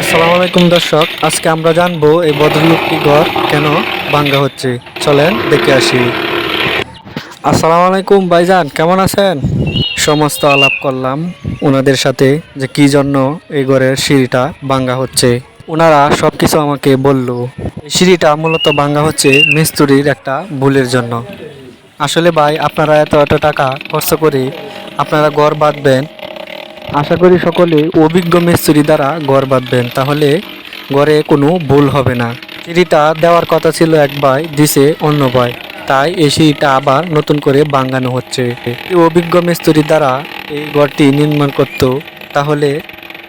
আসসালামু আলাইকুম দর্শক, আজকে আমরা জানব এই ভদ্রলোকটি ঘর কেন ভাঙ্গা হচ্ছে। চলেন দেখে আসি। আসসালামু আলাইকুম ভাইজান, কেমন আছেন? সমস্ত আলাপ করলাম ওনাদের সাথে যে কি জন্য এই ঘরের সিঁড়িটা ভাঙ্গা হচ্ছে। ওনারা সব কিছু আমাকে বলল, এই সিঁড়িটা মূলত ভাঙ্গা হচ্ছে মিস্ত্রির একটা ভুলের জন্য। আসলে ভাই, আপনারা এত এত টাকা খরচ করে আপনারা ঘর বাঁধবেন আশা করি সকলে অভিজ্ঞ মিস্ত্রি দ্বারা ঘর বাঁধবেন, তাহলে ঘরে কোনো ভুল হবে না। সিঁড়িটা দেওয়ার কথা ছিল এক ভাই, দিছে অন্য ভাই। তাই এই সিঁড়িটা আবার নতুন করে বাঙ্গানো হচ্ছে। অভিজ্ঞ মিস্ত্রি দ্বারা এই ঘরটি নির্মাণ করত, তাহলে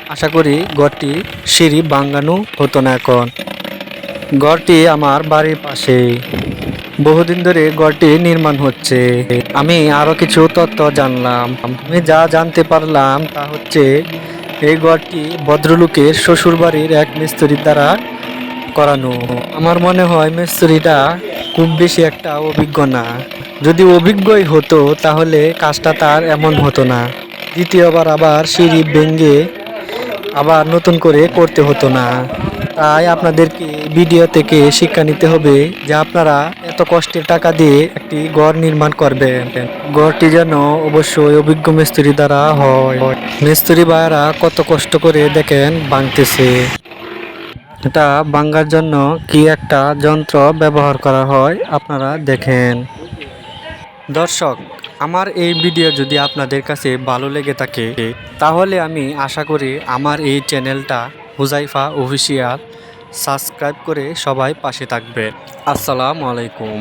আশা করি ঘরটি সিঁড়ি বাঙ্গানো হতো না এখন। ঘরটি আমার বাড়ির পাশেই। বহুদিন ধরে ঘরটি নির্মাণ হচ্ছে। আমি আরও কিছু তথ্য জানলাম। আমি যা জানতে পারলাম তা হচ্ছে, এই ঘরটি ভদ্রলোকের শ্বশুর বাড়ির এক মিস্ত্রির দ্বারা করানো। আমার মনে হয় মিস্ত্রিটা খুব বেশি একটা অভিজ্ঞ না। যদি অভিজ্ঞই হতো, তাহলে কাজটা তার এমন হতো না। দ্বিতীয়বার আবার সিঁড়ি ভেঙে আবার নতুন করে করতে হতো না। তাই আপনাদেরকে ভিডিও থেকে শিক্ষা নিতে হবে যে আপনারা এত কষ্টের টাকা দিয়ে একটি ঘর নির্মাণ করবেন। ঘরটি যেন অবশ্যই অভিজ্ঞ মিস্ত্রি দ্বারা হয়। মিস্ত্রি ভাইয়েরা কত কষ্ট করে দেখেন ভাঙতেছে। এটা ভাঙ্গার জন্য কি একটা যন্ত্র ব্যবহার করা হয় আপনারা দেখেন। দর্শক আমার এই ভিডিও যদি আপনাদের কাছে ভালো লেগে থাকে, তাহলে আমি আশা করি আমার এই চ্যানেলটা হুজাইফা অফিসিয়াল সাবস্ক্রাইব করে সবাই পাশে থাকবে। আসসালামু আলাইকুম।